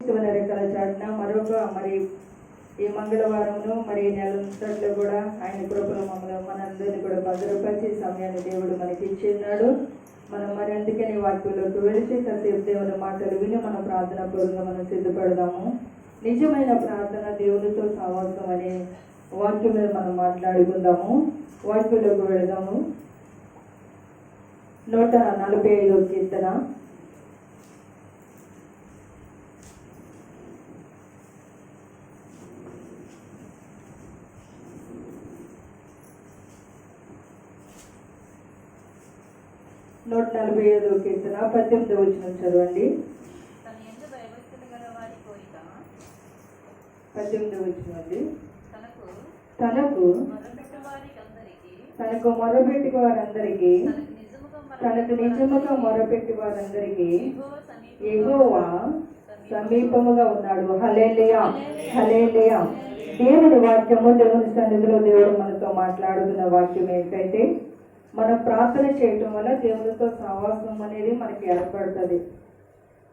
క్రీస్తువుల రెక్కల చాటున మరొక మరి ఈ మంగళవారమును మరి నెలంతట్లో కూడా ఆయన కృపలు మమ్మల్ని మనందరినీ కూడా భద్రపరిచి సమయాన్ని దేవుడు మనకి ఇచ్చి ఉన్నాడు మనం మరి అందుకని వాక్యంలోకి వెళితే కాసేపు దేవుని మాటలు విని మన ప్రార్థన పూర్వంగా మనం సిద్ధపడదాము. నిజమైన ప్రార్థన దేవునితో సావాసం అనే వాక్యం మీద మనం మాట్లాడుకుందాము. వాక్యంలోకి వెళదాము. నూట నలభై ఐదో కీర్తన. నూట నలభై ఐదో కీర్తన పద్దెనిమిది వచ్చిన చదవండి. తన పద్దెనిమిది వచ్చినండి తనకు తనకు మొదలుపెట్టు మొరపెట్టి వారందరికీ తనకు నిజముగా తనకు మొరపెట్టి వారందరికీ ఎగోవా సమీపముగా ఉన్నాడు. హలేలియా హలేలియా దేవుడి వాక్యము దేవుని సన్నిధిలో దేవుడు మనతో మాట్లాడుతున్న వాక్యం ఏంటంటే మనం ప్రార్థన చేయటం వల్ల దేవునితో సహవాసం అనేది మనకి ఏర్పడుతుంది.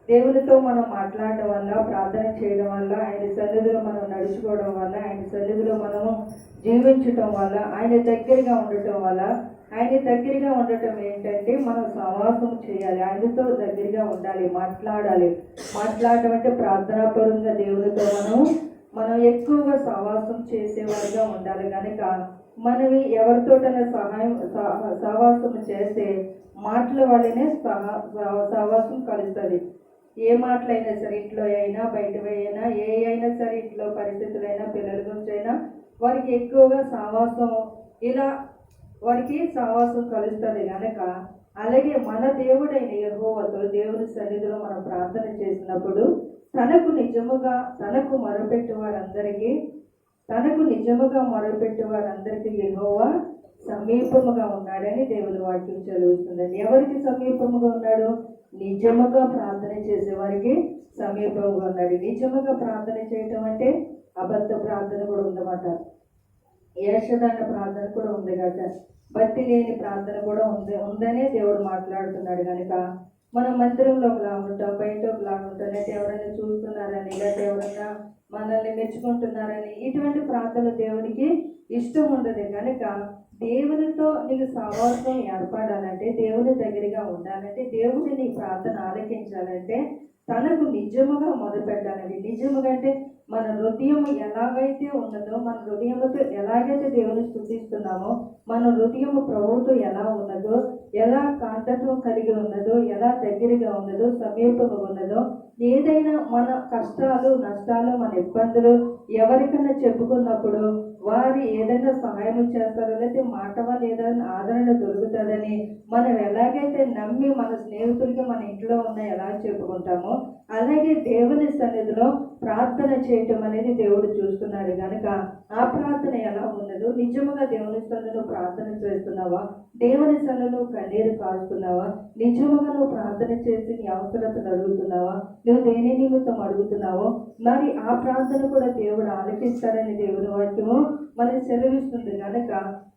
దేవునితో మనం మాట్లాడడం వల్ల ప్రార్థన చేయడం వల్ల ఆయన సన్నిధిలో మనం నడుచుకోవడం వల్ల ఆయన సన్నిధిలో మనము జీవించటం వల్ల ఆయన దగ్గరగా ఉండటం వల్ల ఆయన దగ్గరగా ఉండటం ఏంటంటే మనం సహవాసం చేయాలి ఆయనతో దగ్గరగా ఉండాలి మాట్లాడాలి. మాట్లాడటం అంటే ప్రార్థనాపరంగా దేవునితో మనం మనం ఎక్కువగా సహవాసం చేసేవారిగా ఉండాలి. కనుక మనవి ఎవరితోటైనా సహాయం సహ- సహవాసం చేస్తే మాటల వల్లనే సహా సహవాసం కలుస్తుంది ఏ మాటలైనా సరే ఇంట్లో అయినా బయట అయినా ఏ అయినా సరే ఇంట్లో పరిస్థితులైనా పిల్లల గురించి అయినా వారికి ఎక్కువగా సహవాసం ఇలా వారికి సహవాసం కలుస్తుంది కనుక అలాగే మన దేవుడైన యహోవతో దేవుని సన్నిధిలో మనం ప్రార్థన చేసినప్పుడు తనకు నిజముగా తనకు మొరపెట్టు వారందరికీ తనకు నిజముగా మొరపెట్టే వారందరికీ యహోవా సమీపముగా ఉన్నాడని దేవుని వాక్యం చదువుతుందండి ఎవరికి సమీపముగా ఉన్నాడు? నిజముగా ప్రార్థన చేసే వారికి సమీపముగా ఉన్నాడు. నిజముగా ప్రార్థన చేయటం అంటే అబద్ధ ప్రార్థన కూడా ఉందన్నమాట. ఏషదాన ప్రార్థన కూడా ఉంది కదా భక్తి లేని ప్రార్థన కూడా ఉంది ఉందనే దేవుడు మాట్లాడుతున్నాడు కనుక మనం మందిరంలో ఒకలా ఉంటాం బయట ఒకలా ఉంటాం లేకపోతే ఎవరైనా చూస్తున్నారని లేకపోతే ఎవరైనా మనల్ని మెచ్చుకుంటున్నారని ఇటువంటి ప్రార్థన దేవునికి ఇష్టం ఉండదు. కనుక దేవునితో నీకు సహవాసం ఏర్పడాలంటే దేవుని దగ్గరగా ఉండాలంటే దేవుని నీ ప్రార్థన ఆలకించాలంటే తనకు నిజముగా మొదలుపెట్టాలండి. నిజముగా అంటే మన హృదయం ఎలాగైతే ఉన్నదో మన హృదయంతో ఎలాగైతే దేవుని స్థుతిస్తున్నామో మన హృదయం ప్రభువుతో ఎలా ఉన్నదో ఎలా కాంతత్వం కలిగి ఉన్నదో ఎలా దగ్గరగా ఉన్నదో సమీపంగా ఉన్నదో ఏదైనా మన కష్టాలు నష్టాలు మన ఇబ్బందులు ఎవరికైనా చెప్పుకున్నప్పుడు వారు ఏదైనా సహాయం చేస్తారో లేకపోతే మాట వల్ల ఏదైనా ఆదరణ దొరుకుతుందని మనం ఎలాగైతే నమ్మి మన స్నేహితులకి మన ఇంట్లో ఉన్న ఎలా చెప్పుకుంటామో అలాగే దేవుని సన్నిధిలో ప్రార్థన చేయటం అనేది దేవుడు చూస్తున్నాడు. కనుక ఆ ప్రార్థన ఎలా ఉన్నదో నిజముగా దేవుని సన్నిధిలో ప్రార్థన చేస్తున్నావా? దేవుని సన్నిధిలో కన్నీరు కాస్తున్నావా? నిజముగా నువ్వు ప్రార్థన చేసి నీ అవసరతను అడుగుతున్నావా? నువ్వు దేని నిమిత్తం అడుగుతున్నావో? మరి ఆ ప్రార్థన కూడా దేవుడు ఆలకిస్తారని దేవుని వాక్యము మనకి సెలవిస్తుంది కనుక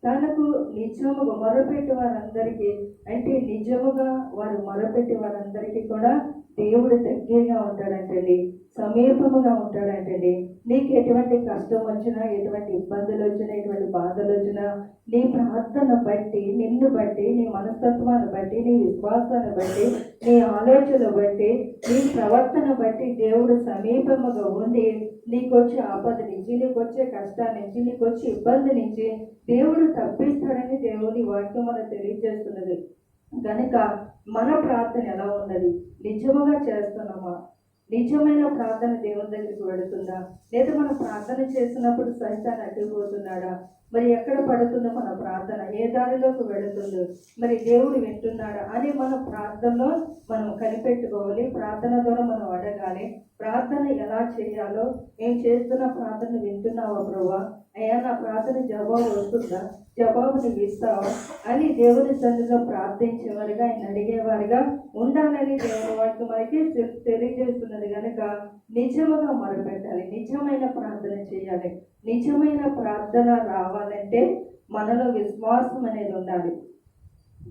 తనకు నిజముగా మొరపెట్టి వారందరికీ అంటే నిజముగా వారు మొరపెట్టి వారందరికీ కూడా దేవుడు దగ్గరగా ఉంటాడంటండి సమీపముగా ఉంటాడంటండి. నీకు ఎటువంటి కష్టం వచ్చినా ఎటువంటి ఇబ్బందులు వచ్చినా ఎటువంటి బాధలు వచ్చినా నీ ప్రార్థన బట్టి నిన్ను బట్టి నీ మనస్తత్వాన్ని బట్టి నీ విశ్వాసాన్ని బట్టి నీ ఆలోచన బట్టి నీ ప్రవర్తన బట్టి దేవుడు సమీపముగా ఉండి నీకొచ్చే ఆపద నుంచి నీకు వచ్చే కష్టాల నుంచి నీకు వచ్చే ఇబ్బంది నుంచి దేవుడు తప్పిస్తాడని దేవుని వాక్యం మనకు తెలియజేస్తున్నది. కనుక మన ప్రార్థన ఎలా ఉన్నది? నిజముగా చేస్తున్నామా? నిజమైన ప్రార్థన దేవుని దగ్గరికి వెళుతుందా? లేదా మనం ప్రార్థన చేసినప్పుడు సైతాన్ని అడ్డుపోతున్నాడా మరి ఎక్కడ పడుతుందో మన ప్రార్థన ఏ దారిలోకి వెళుతుందో మరి దేవుడు వింటున్నాడు అని మన ప్రార్థనలో మనం కనిపెట్టుకోవాలి. ప్రార్థన ద్వారా మనం అడగాలి ప్రార్థన ఎలా చేయాలో నేను చేస్తున్న ప్రార్థన వింటున్నావా ప్రభా? అయ్యా నా ప్రార్థన జవాబు వస్తుందా? జవాబు నువ్వు ఇస్తావా? అని దేవుని సన్నిధిలో ప్రార్థించేవారుగా ఆయన అడిగేవారుగా ఉండాలని దేవుని వారికి మనకి తెలియజేస్తున్నది కనుక నిజముగా మొరపెట్టాలి. నిజమైన ప్రార్థన చేయాలి. నిజమైన ప్రార్థన రావాలంటే మనలో విశ్వాసం అనేది ఉండాలి.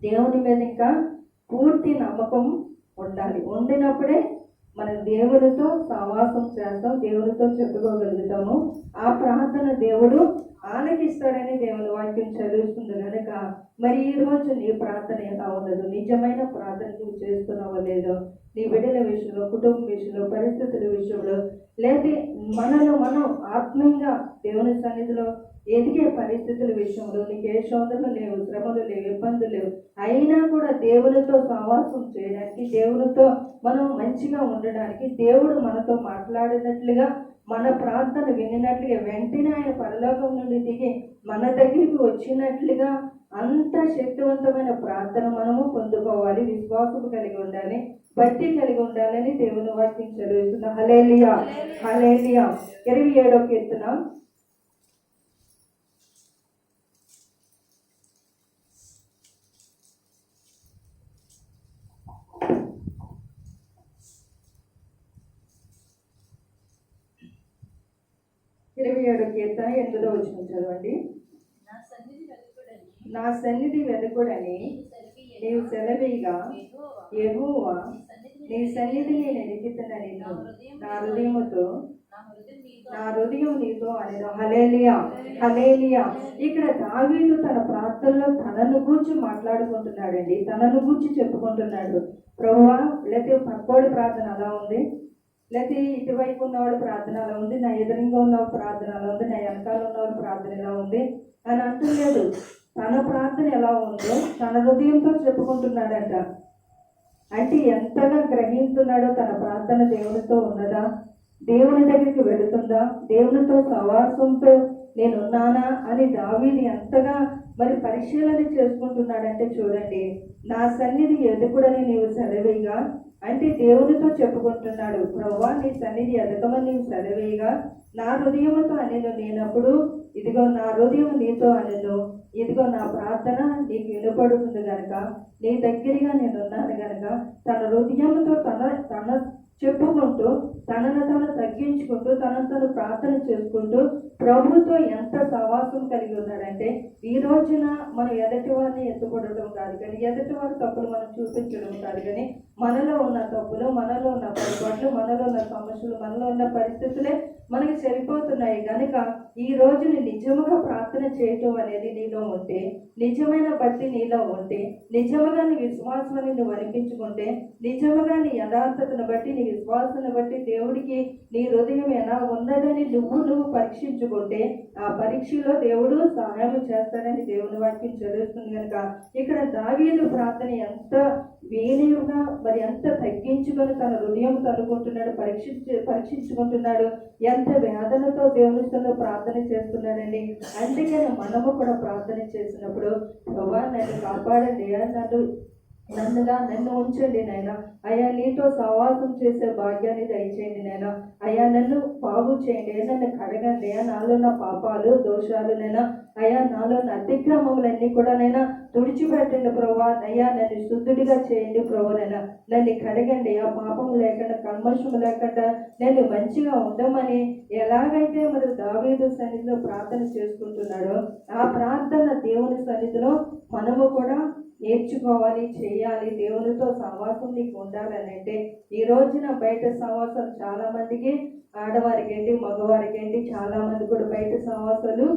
దేవుని మీద ఇంకా పూర్తి నమ్మకం ఉండాలి. ఉండినప్పుడే మన దేవునితో సహవాసం చేస్తాం దేవునితో చెప్పుకోగలుగుతాము. ఆ ప్రార్థన దేవుడు ఆలకిస్తాడని దేవుని వాక్యం చదువుతుంది కనుక మరి ఈ రోజు నీ ప్రార్థన ఎలా ఉండదు నిజమైన ప్రార్థన నువ్వు చేస్తున్నావో లేదో నీ బిడ్డల విషయంలో కుటుంబ విషయంలో పరిస్థితుల విషయంలో లేదా మనలో మనం ఆత్మీయంగా దేవుని సన్నిధిలో ఎదిగే పరిస్థితుల విషయంలో నీకు ఏ శోధనలు లేవు శ్రమలు లేవు ఇబ్బందులు లేవు అయినా కూడా దేవునితో సహవాసం చేయడానికి దేవునితో మనం మంచిగా ఉండడానికి దేవుడు మనతో మాట్లాడినట్లుగా మన ప్రార్థన వినినట్లుగా వెంటనే ఆయన పరలోకం నుండి దిగి మన దగ్గరికి వచ్చినట్లుగా అంత శక్తివంతమైన ప్రార్థన మనము పొందుకోవాలి విశ్వాసం కలిగి ఉండాలి భక్తి కలిగి ఉండాలని దేవుని వాక్యం చదువుతున్న హలేలియా హలేలియా ఇరవై ఏడో కీర్తన. ఇరవై ఏడో కీర్తన ఎనిమిదో వచ్చిన చదవండి. నా సన్నిధి వెలుగుడని నా సన్నిధి వెదకుడని నీవు సెలవిగా యెహోవా నీ సన్నిధిని నేను ఎదుగుతున్న నిన్ను. నా హృదయముతో నా హృదయం నీతో. నా హృదయం నీతో అనేది. హలేలియా హలేలియా ఇక్కడ దావీదు తన ప్రార్థనలో తనను గూర్చి మాట్లాడుకుంటున్నాడండి. తనను గూర్చి చెప్పుకుంటున్నాడు. ప్రభువా లేకపోతే పక్కోడి ప్రార్థన అలా ఉంది? లేకపోతే ఇటువైపు ఉన్నవాడు ప్రార్థన అలా ఉంది నా ఎదురుగా ఉన్నవాడు ప్రార్థన అలా ఉంది నా వెనకాల ఉన్నవాడు ప్రార్థన ఎలా ఉంది అని అంటలేదు తన ప్రార్థన ఎలా ఉందో తన హృదయంతో చెప్పుకుంటున్నాడంట. అంటే ఎంతగా గ్రహిస్తున్నాడో తన ప్రార్థన దేవునితో ఉన్నదా? దేవుని దగ్గరికి వెళుతుందా? దేవునితో సవాసంతో నేనున్నానా అని దావిని ఎంతగా మరి పరిశీలన చేసుకుంటున్నాడంటే చూడండి నా సన్నిధి ఎదుకుడని నీవు సెలవేగా అంటే దేవునితో చెప్పుకుంటున్నాడు ప్రభా నీ సన్నిధి ఎదగమని నీవు నా హృదయముతో అనెను నేనప్పుడు ఇదిగో నా హృదయం నీతో అనెను. ఇదిగో నా ప్రార్థన నీకు వినపడుతుంది గనక నీ దగ్గరగా నేను ఉన్నాను గనక తన హృదయంతో తన తన చెప్పుకుంటూ తనను తను తగ్గించుకుంటూ తనను తను ప్రార్థన చేసుకుంటూ ప్రభుతో ఎంత సవాసం కలిగి ఉన్నాడంటే ఈ రోజున మనం ఎదటి వారిని ఎత్తుపడటం కాదు కానీ ఎదటి వారి తప్పులు మనం చూపించడం కాదు కానీ మనలో ఉన్న తప్పులు మనలో ఉన్న పొరపాట్లు మనలో ఉన్న సమస్యలు మనలో ఉన్న పరిస్థితులే మనకి సరిపోతున్నాయి. కనుక ఈ రోజుని నిజముగా ప్రార్థన చేయటం అనేది నీలో ఉంటే నిజమైన భక్తి నీలో ఉంటే నిజముగా నీ విశ్వాసాన్ని నువ్వు అనిపించుకుంటే నిజముగా నీ యథార్థతను బట్టి నీ విశ్వాసాన్ని బట్టి దేవుడికి నీ హృదయం ఎలా ఉన్నదని నువ్వు నువ్వు పరీక్షించుకుంటే ఆ పరీక్షలో దేవుడు సహాయం చేస్తాడని దేవుని వాక్యం చదువుతుంది కనుక ఇక్కడ దావీదు ప్రార్థన ఎంత వినియోగ మరి ఎంత తగ్గించుకొని తన హృదయం కనుక్కుంటున్నాడు పరీక్షించు పరీక్షించుకుంటున్నాడు. ఎంత వేదనతో దేవునితో ప్రార్థన చేస్తున్నాడండి. అందుకని మనము కూడా ప్రార్థన చేసినప్పుడు ప్రభా నన్ను కాపాడండి నన్ను నన్నుగా నన్ను ఉంచండి నాయన. అయ్యా నీతో సహవాసం చేసే భాగ్యాన్ని దయచేయండి నేను అయ్యా నన్ను బాగు చేయండి. నన్ను కడగండి. అయ్యా నాలో నా పాపాలు దోషాలు నైనా అయ్యా నాలో నా అతిక్రమములన్నీ కూడా నైనా తుడిచిపెట్టండి ప్రభా. అయ్యా నన్ను శుద్ధుడిగా చేయండి ప్రభునైనా నన్ను కడగండి. ఆ పాపం లేకుండా కల్మషం లేకుండా నన్ను మంచిగా ఉండమని ఎలాగైతే మరి దావేదు సన్నిధిలో ప్రార్థన చేసుకుంటున్నాడో ఆ ప్రార్థన దేవుని సన్నిధిలో మనము కూడా నేర్చుకోవాలి చేయాలి దేవునితో సహవాసం నీకు ఉండాలని అంటే ఈ రోజున బయట సహవాసం చాలా మందికి ఆడవారికి ఏంటి మగవారికి ఏంటి చాలా మంది కూడా బయట సహవాసాలు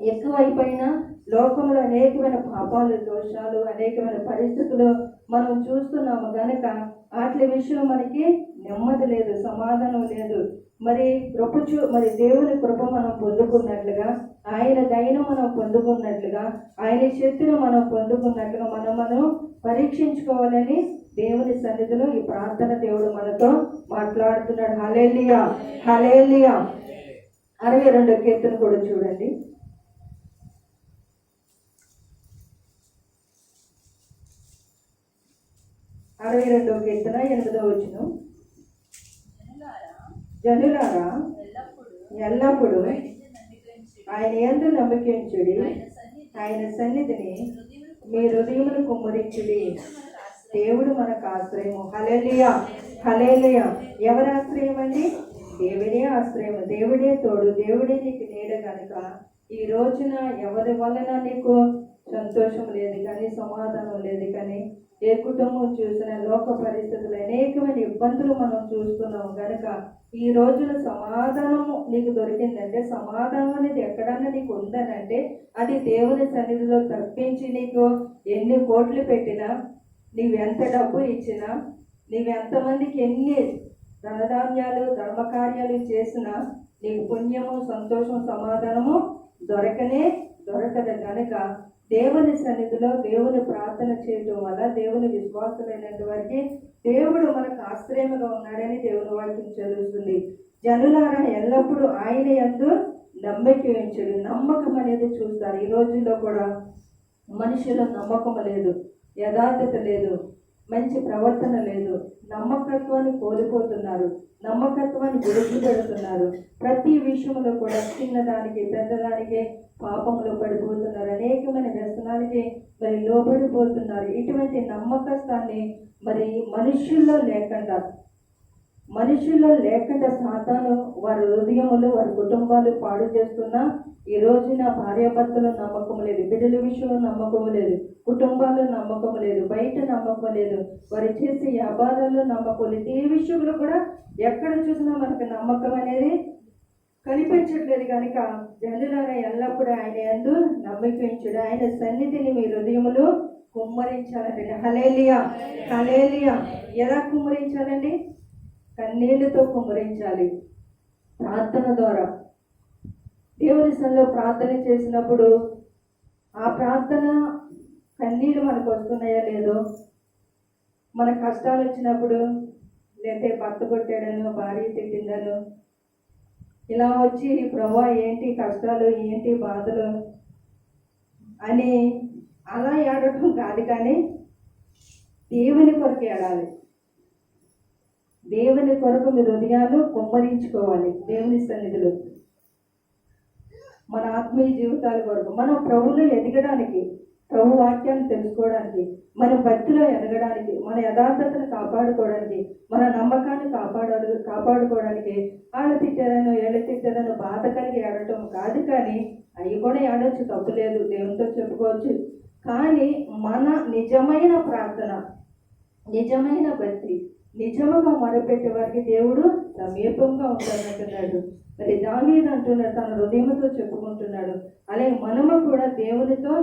ఎక్కువైపోయినా లోకంలో అనేకమైన పాపాలు దోషాలు అనేకమైన పరిస్థితులు మనం చూస్తున్నాము. కనుక వాటి విషయం మనకి నెమ్మది లేదు సమాధానం లేదు. మరి కృప చూ మరి దేవుని కృప మనం పొందుకున్నట్లుగా ఆయన దయను మనం పొందుకున్నట్లుగా ఆయన శక్తిని మనం పొందుకున్నట్లుగా మనం మనం పరీక్షించుకోవాలని దేవుని సన్నిధిలో ఈ ప్రార్థన దేవుడు మనతో మాట్లాడుతున్నాడు. హలేలియా హలేలియా అరవై రెండో కీర్తన కూడా చూడండి. అరవై రెండో కీర్తన ఎనిమిదో వచ్చినాం జనులారా? ఎల్లప్పుడూ ఆయన ఎందు నమ్మకించుడి ఆయన సన్నిధి ఆయన సన్నిధిని మీ హృదయమును కుమ్మరించుడి. ఆశ్రయం దేవుడు మనకు ఆశ్రయము. హలేలియా హలేలియా ఎవరి ఆశ్రయం అండి? దేవుడే ఆశ్రయము. దేవుడే తోడు. దేవుడే నీకు నీడ కనుక. ఈ రోజున ఎవరి వలన నీకు సంతోషం లేదు కానీ సమాధానం లేదు కానీ ఏ కుటుంబం చూసిన లోక పరిస్థితులు అనేకమైన ఇబ్బందులు మనం చూస్తున్నాం కనుక ఈ రోజున సమాధానము నీకు దొరికిందంటే సమాధానం అనేది ఎక్కడన్నా నీకు ఉందనంటే అది దేవుని సన్నిధిలో తప్పించి నీకు ఎన్ని కోట్లు పెట్టినా నీవెంత డబ్బు ఇచ్చినా నీవెంతమందికి ఎన్ని ధనధాన్యాలు ధర్మకార్యాలు చేసినా నీకు పుణ్యము సంతోషం సమాధానము దొరకనే దొరకదు కనుక దేవుని సన్నిధిలో దేవుని ప్రార్థన చేయటం వల్ల దేవుని విశ్వాసమైనంత వరకే దేవుడు మనకు ఆశ్రయముగా ఉన్నాడని దేవుని వాక్యం చదువుతుంది. జనులారా ఎల్లప్పుడూ ఆయన ఎందు నమ్మక ఉంచడు. నమ్మకం అనేది చూస్తారు. ఈ రోజుల్లో కూడా మనుషుల నమ్మకం లేదు యథార్థత లేదు మంచి ప్రవర్తన లేదు. నమ్మకత్వాన్ని కోల్పోతున్నారు. నమ్మకత్వాన్ని విడిచిపెడుతున్నారు ప్రతి విషయంలో కూడా చిన్నదానికి పెద్దదానికి పాపంలో పడిపోతున్నారు. అనేకమైన వ్యసనాలకి మరి లోబడిపోతున్నారు. ఇటువంటి నమ్మకస్తాన్ని మరి మనుషుల్లో లేకుండా మనుషుల్లో లేకుండా సాతాను వారి హృదయములు వారి కుటుంబాలు పాడు చేస్తున్నా ఈ రోజున భార్యాభర్తలు నమ్మకం లేదు. బిడ్డల విషయంలో నమ్మకం లేదు. కుటుంబాల్లో నమ్మకం లేదు. బయట నమ్మకం లేదు. వారు చేసే వ్యాపారాల్లో నమ్మకం లేదు. ఏ విషయంలో కూడా ఎక్కడ చూసినా మనకు నమ్మకం అనేది కనిపించట్లేదు కనుక జనులను ఎల్లప్పుడూ ఆయన ఎందు నమ్మకించుడు ఆయన సన్నిధిని మీ హృదయములు కుమ్మరించాలండి హలేలియా హలేలియా ఎలా కుమ్మరించాలండి? కన్నీళ్ళతో కుమ్మరించాలి. ప్రార్థన ద్వారా. దేవుని సన్నిలో ప్రార్థన చేసినప్పుడు ఆ ప్రార్థన కన్నీళ్ళు మనకు వస్తున్నాయా లేదో మన కష్టాలు వచ్చినప్పుడు లేకపోతే భర్త కొట్టాడను భార్య తిట్టిందను ఇలా వచ్చి ప్రభా ఏంటి కష్టాలు? ఏంటి బాధలు? అని అలా ఏడటం కాదు కానీ దేవుని కొరకు ఏడాలి. దేవుని కొరకు మీ హృదయాలు కుమ్మరించుకోవాలి దేవుని సన్నిధిలో. మన ఆత్మీయ జీవితాల కొరకు మనం ప్రభువులు ఎదగడానికి ప్రభు వాక్యాన్ని తెలుసుకోవడానికి మన భక్తిలో ఎదగడానికి మన యథార్థతను కాపాడుకోవడానికి మన నమ్మకాన్ని కాపాడు కాపాడుకోవడానికి వాళ్ళ తిట్టారను ఏళ్ళ తిట్టారను బాధ కలిగి ఏడటం కాదు కానీ అవి కూడా ఏడొచ్చు తప్పులేదు దేవునితో చెప్పుకోవచ్చు. కానీ మన నిజమైన ప్రార్థన నిజమైన భక్తి నిజముగా మొరపెట్టే వారికి దేవుడు సమీపంగా ఉంటాడంటున్నాడు మరి దావీదు అంటున్నాడు తన హృదయంతో చెప్పుకుంటున్నాడు. అలాగే మనము కూడా దేవునితో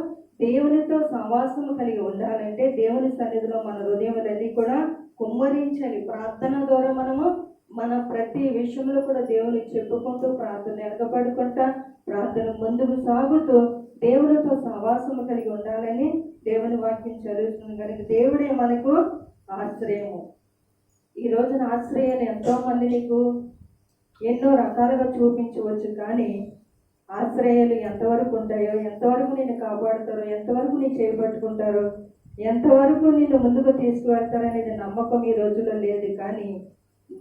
దేవునితో సహవాసము కలిగి ఉండాలంటే దేవుని సన్నిధిలో మన హృదయములన్నీ కూడా కుమ్మరించాలి. ప్రార్థన ద్వారా మనము మన ప్రతి విషయంలో కూడా దేవుని చెప్పుకుంటూ ప్రార్థన వెనకబడుకుంటా ప్రార్థన ముందుకు సాగుతూ దేవునితో సహవాసము కలిగి ఉండాలని దేవుని వాక్యం చదువుతుంది. కనుక దేవుడే మనకు ఆశ్రయము. ఈ రోజున ఆశ్రయాన్ని ఎంతో మంది నీకు ఎన్నో రకాలుగా చూపించవచ్చు కానీ ఆశ్రయాలు ఎంతవరకు ఉంటాయో ఎంతవరకు నిన్ను కాపాడుతారో ఎంతవరకు నీ చేపట్టుకుంటారో ఎంతవరకు నిన్ను ముందుకు తీసుకువెళ్తారనేది నమ్మకం ఈ రోజుల్లో లేదు. కానీ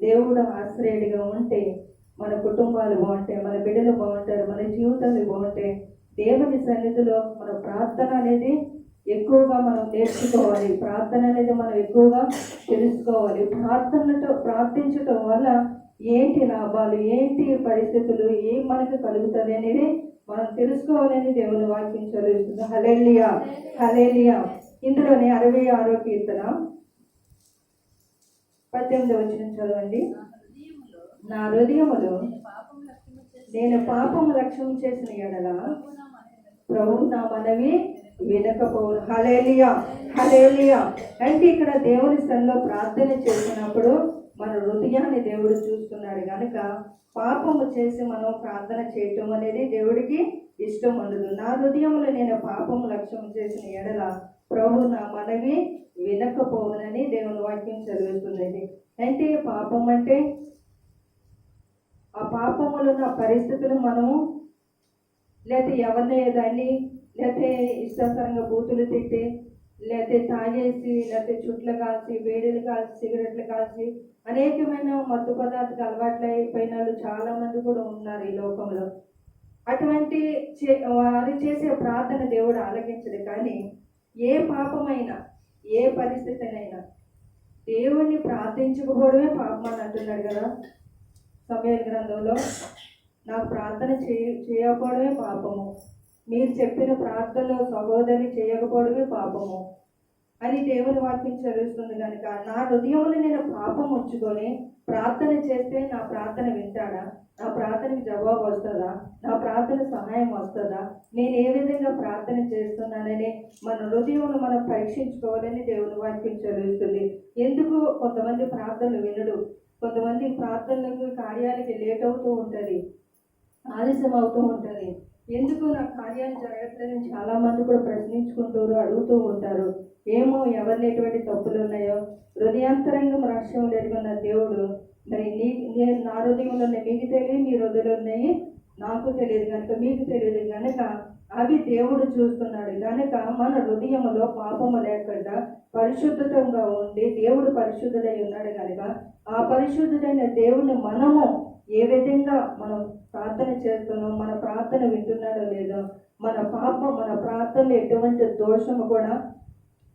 దేవుడు ఆశ్రయుడిగా ఉంటే మన కుటుంబాలు బాగుంటాయి మన బిడ్డలు బాగుంటారు మన జీవితాలు బాగుంటాయి. దేవుని సన్నిధిలో మన ప్రార్థన అనేది ఎక్కువగా మనం నేర్చుకోవాలి. ప్రార్థన అనేది మనం ఎక్కువగా తెలుసుకోవాలి. ప్రార్థనతో ప్రార్థించటం వల్ల ఏంటి లాభాలు ఏంటి పరిస్థితులు ఏం మనకు కలుగుతుంది అనేది మనం తెలుసుకోవాలని దేవుని వాక్యం చదువుతుంది హలేలియా హలేలియా ఇందులోనే అరవై ఆరో కీర్తన. పద్దెనిమిది వచ్చిన చదవండి. నా హృదయములో నేను పాపం లక్ష్యం చేసిన ఎడల నా మనవి ప్రభు నా మనవి వినకపోవు హలేలియా హలేలియా అంటే ఇక్కడ దేవుని సన్నిలో ప్రార్థన చేసినప్పుడు మన హృదయాన్ని దేవుడు చూస్తున్నాడు కనుక పాపము చేసి మనం ప్రార్థన చేయటం అనేది దేవుడికి ఇష్టం ఉండదు. నా హృదయంలో నేను పాపము లక్ష్యం చేసిన ఎడల ప్రభు నా మనవి వినకపోవునని దేవుని వాక్యం చదువుతున్నది. అంటే పాపం అంటే ఆ పాపములో ఉన్న పరిస్థితులు మనము లేకపోతే ఎవరిని దాన్ని లేకపోతే ఇష్టాసరంగా బూతులు తిట్టి లేకపోతే తాగేసి లేకపోతే చుట్లు కాల్చి వేడిలు కాల్చి సిగరెట్లు కాల్చి అనేకమైన మత్తు పదార్థాలు అలవాట్లు అయిపోయిన వాళ్ళు చాలామంది కూడా ఉన్నారు ఈ లోకంలో. అటువంటి చే వారు చేసే ప్రార్థన దేవుడు ఆలకించడు కానీ ఏ పాపమైనా ఏ పరిస్థితినైనా దేవుణ్ణి ప్రార్థించకపోవడమే పాపం అని అంటున్నాడు కదా. సమయ గ్రంథంలో నాకు ప్రార్థన చేయ చేయకపోవడమే పాపము. మీరు చెప్పిన ప్రార్థనలో సహోదరి చేయకపోవడమే పాపము. అని దేవుని వాక్యం చదువుతుంది కనుక నా హృదయంలో నేను పాపం ఉంచుకొని ప్రార్థన చేస్తే నా ప్రార్థన వింటాడా? నా ప్రార్థనకి జవాబు వస్తుందా? నా ప్రార్థన సహాయం వస్తుందా? నేను ఏ విధంగా ప్రార్థన చేస్తున్నానని మన హృదయంలో మనం పరీక్షించుకోవాలని దేవుని వాక్యం చదువుతుంది. ఎందుకు? కొంతమంది ప్రార్థనలు వినడు. కొంతమంది ప్రార్థనలకు కార్యాలకి లేట్ అవుతూ ఉంటుంది. ఆలస్యం అవుతూ ఉంటుంది. ఎందుకు నా కార్యాలు జరగట్లేదని చాలా మంది కూడా ప్రశ్నించుకుంటారు అడుగుతూ ఉంటారు. ఏమో ఎవరిని ఎటువంటి తప్పులు ఉన్నాయో. హృదయాంతరంగం రహస్యం ఎరుగున్న దేవుడు. మరి నీ నేను నా హృదయంలో ఉన్నాయి మీకు తెలియదు మీ హృదయంలో ఉన్నాయి. నాకు తెలియదు కనుక మీకు తెలియదు కనుక అవి దేవుడు చూస్తున్నాడు. కనుక మన హృదయంలో పాపము లేకుండా పరిశుద్ధంగా ఉండి దేవుడు పరిశుద్ధుడై ఉన్నాడు కనుక ఆ పరిశుద్ధుడైన దేవుని మనము ఏ విధంగా మనం ప్రార్థన చేస్తున్నాం మన ప్రార్థన వింటున్నాడో లేదో మన పాప మన ప్రార్థనలో ఎటువంటి దోషము కూడా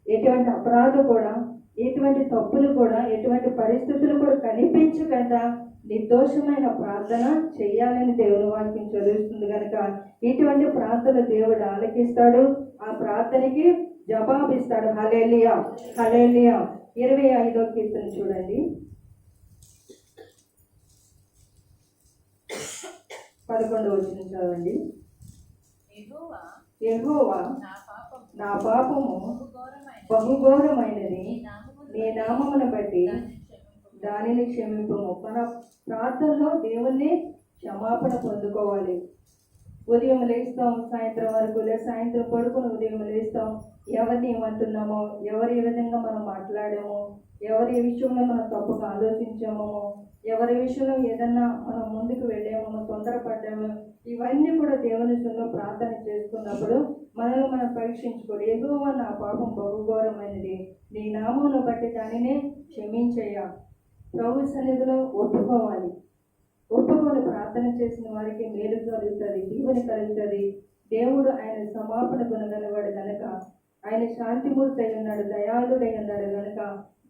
ఎటువంటి అపరాధం కూడా ఎటువంటి తప్పులు కూడా ఎటువంటి పరిస్థితులు కూడా కనిపించకుండా నిర్దోషమైన ప్రార్థన చేయాలని దేవుని వాక్యం చదువుతుంది కనుక ఇటువంటి ప్రార్థన దేవుడు ఆలకిస్తాడు. ఆ ప్రార్థనకి జవాబిస్తాడు. హలేలియా హలేలియా ఇరవై ఐదో కీర్తన చూడండి. పదకొండు వచ్చిన చదవండి నా పాపము బహుఘోరమైనది. నీ నామమును బట్టి దాన్ని క్షమింపుము. మన ప్రార్థనలో దేవుణ్ణి క్షమాపణ పొందుకోవాలి ఉదయం లేస్తాం సాయంత్రం వరకు లేదా సాయంత్రం పడుకుని ఉదయం లేస్తాం ఎవరిని ఏమంటున్నామో ఎవరు ఏ విధంగా మనం మాట్లాడామో ఎవరి విషయంలో మనం తప్పుగా ఆలోచించామో ఎవరి విషయంలో ఏదన్నా మనం ముందుకు వెళ్ళామో తొందరపడ్డాము. ఇవన్నీ కూడా దేవుని సన్నిధిలో ప్రార్థన చేసుకున్నప్పుడు మనల్ని మనం పరీక్షించుకోడు ఎగువ నా పాపం బహుఘోరమైనది. నీ నామమును బట్టి దానిని క్షమించయ్యా. ప్రభు సన్నిధిలో ఒప్పుకోవాలి. ఒప్పుకొని ప్రార్థన చేసిన వారికి మేలు కలుగుతుంది దీవెన కలుగుతుంది. దేవుడు ఆయన సమాపణ గుణగలవాడు కనుక ఆయన శాంతిమూర్తి అయి ఉన్నాడు దయాళుడై ఉన్నాడు కనుక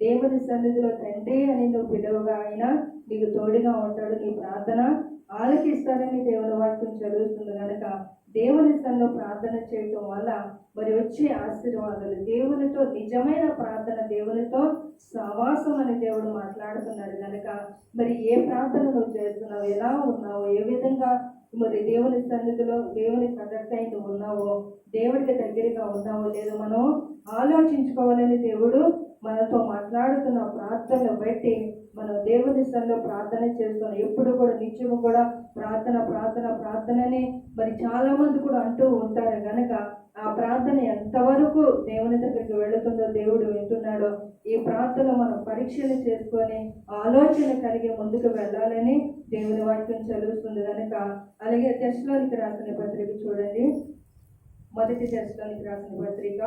దేవుని సన్నిధిలో తండ్రి అని నువ్వు పిలువగా ఆయన నీకు తోడుగా ఉంటాడు. నీ ప్రార్థన ఆలకిస్తాడని దేవుని వాక్యం చదువుతుంది కనుక దేవుని స్థలంలో ప్రార్థన చేయటం వల్ల మరి వచ్చే ఆశీర్వాదాలు దేవునితో నిజమైన ప్రార్థన దేవునితో సవాసం అని దేవుడు మాట్లాడుతున్నాడు కనుక మరి ఏ ప్రార్థన నువ్వు చేస్తున్నావు ఎలా ఉన్నావు ఏ విధంగా మరి దేవుని సన్నిధిలో దేవుని కదర్కై ఉన్నావో దేవుడికి దగ్గరగా ఉన్నావో లేదో మనం ఆలోచించుకోవాలని దేవుడు మనతో మాట్లాడుతున్న ప్రార్థనలు బట్టి మనం దేవుని సన్నిధిలో ప్రార్థన చేస్తున్నాం. ఎప్పుడు కూడా నిత్యము కూడా ప్రార్థన ప్రార్థన ప్రార్థనని మరి చాలామంది కూడా అంటూ ఉంటారు. కనుక ఆ ప్రార్థన ఎంతవరకు దేవుని దగ్గరికి వెళుతుందో దేవుడు వింటున్నాడో ఈ ప్రార్థన మనం పరీక్షలు చేసుకొని ఆలోచన కలిగి ముందుకు వెళ్ళాలని దేవుని వాక్యం చదువుతుంది కనుక అలాగే టెస్ట్లోనికి రాసిన పత్రిక చూడండి. మొదటి టెస్ట్లోనికి రాసిన పత్రిక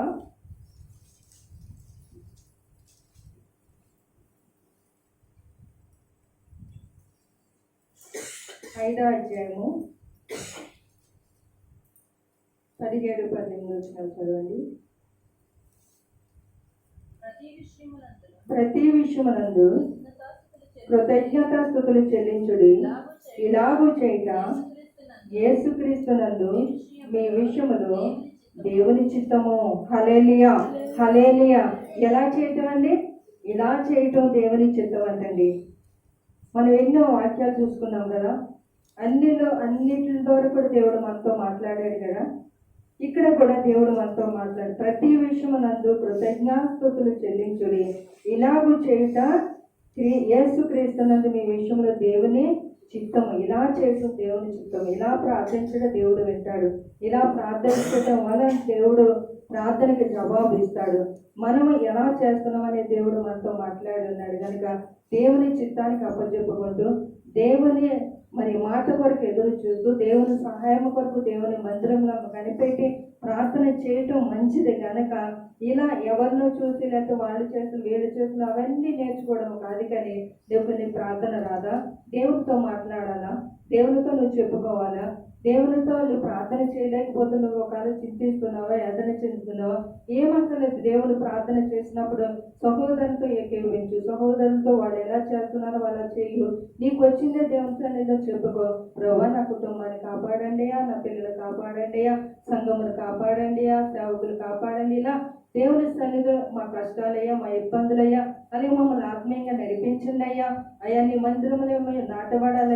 ఐదో అధ్యాయము పదిహేడు పద్దెనిమిది వచ్చిన చదవండి. ప్రతి విషయమునందు కృతజ్ఞత స్థుతులు చెల్లించుడి. ఇలాగు చేయట యేసుక్రీస్తునందు మీ విషయములు దేవుని చిత్తము. హలేలియా హలేలియా ఎలా చేయటం అండి ఇలా చేయటం దేవుని చిత్తం అంటండి మనం ఎన్నో వాక్యాలు చూసుకున్నాం కదా. అన్నిలో అన్నిటిలో కూడా దేవుడు మనతో మాట్లాడాడు కదా. ఇక్కడ కూడా దేవుడు మనతో మాట్లాడు. ప్రతి విషయం నందు కృతజ్ఞాస్తుతులు చెల్లించుడి. ఇలాగూ చేయుట క్రీ- యేసు క్రీస్తునందు మీ విషయంలో దేవుని చిత్తము. ఇలా చేయటం దేవుని చిత్తం ఇలా ప్రార్థించడం దేవుడు వింటాడు. ఇలా ప్రార్థించడం వల్ల దేవుడు ప్రార్థనకి జవాబు ఇస్తాడు. మనము ఎలా చేస్తున్నామనే దేవుడు మనతో మాట్లాడున్నాడు. కనుక దేవుని చిత్తానికి అప్పచెప్పుకుంటూ దేవుని మరి మాట కొరకు ఎదురు చూస్తూ దేవుని సహాయం కొరకు దేవుని మందిరంలో కనిపెట్టి ప్రార్థన చేయటం మంచిది కనుక ఇలా ఎవరినో చూసి లేకపోతే వాళ్ళు చేసిన వీళ్ళు చేసిన అవన్నీ నేర్చుకోవడం కాదు కానీ దేవుని ప్రార్థన రాదా? దేవుడితో మాట్లాడాలా? దేవునితో నువ్వు చెప్పుకోవాలా? దేవునితో నువ్వు ప్రార్థన చేయలేకపోతున్నావు ఒకవేళ చింతిస్తున్నావా ఎదన చెందుతున్నావా ఏమక్కర్లేదు. దేవుడు ప్రార్థన చేసినప్పుడు సహోదరులతో ఏకేవించు సహోదరులతో వాళ్ళు ఎలా చేస్తున్నారో వాళ్ళ చేయు. నీకు వచ్చిందే దేవునితో నేను చెప్పుకో. ప్రభా నా కుటుంబాన్ని కాపాడండియా నా పిల్లలు కాపాడండి సంఘమును కాపాడండియా సేవకులు కాపాడండి. ఇలా దేవుని సన్నిధిలో మా కష్టాలయ్యా మా ఇబ్బందులయ్యా అని మమ్మల్ని ఆత్మీయంగా నడిపించిందయ్యా అయ్యా. నీ మందిరములో మేము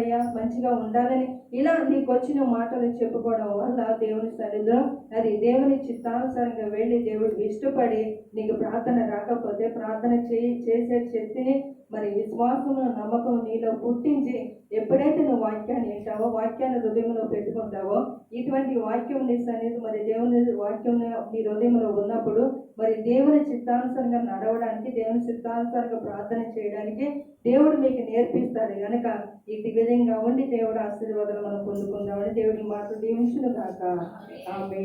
నాటబడాలయ్యా మంచిగా ఉండాలని ఇలా నీకు వచ్చిన మాటలు చెప్పుకోవడం వల్ల దేవుని సన్నిధిలో అది దేవుని చిత్తానుసారంగా వెళ్ళి దేవుడు ఇష్టపడి నీకు ప్రార్థన రాకపోతే ప్రార్థన చేయి చేసే శక్తిని మరి విశ్వాసము నమ్మకం నీలో పుట్టించి ఎప్పుడైతే నువ్వు వాక్యాన్ని వింటావో వాక్యాన్ని హృదయంలో పెట్టుకుంటావో ఇటువంటి వాక్యం నీ సన్నిధి మరి దేవుని వాక్యం నీ హృదయంలో ఉన్నప్పుడు మరి దేవుని చిత్తానుసారంగా నడవడానికి దేవుని చిత్తానుసారంగా ప్రార్థన చేయడానికి దేవుడు మీకు నేర్పిస్తాడు. కనుక ఇటు ధైర్యంగా ఉండి దేవుడు ఆశీర్వాదం మనం పొందుకుందామని దేవుడిని మాట దీవించును కాక. ఆమె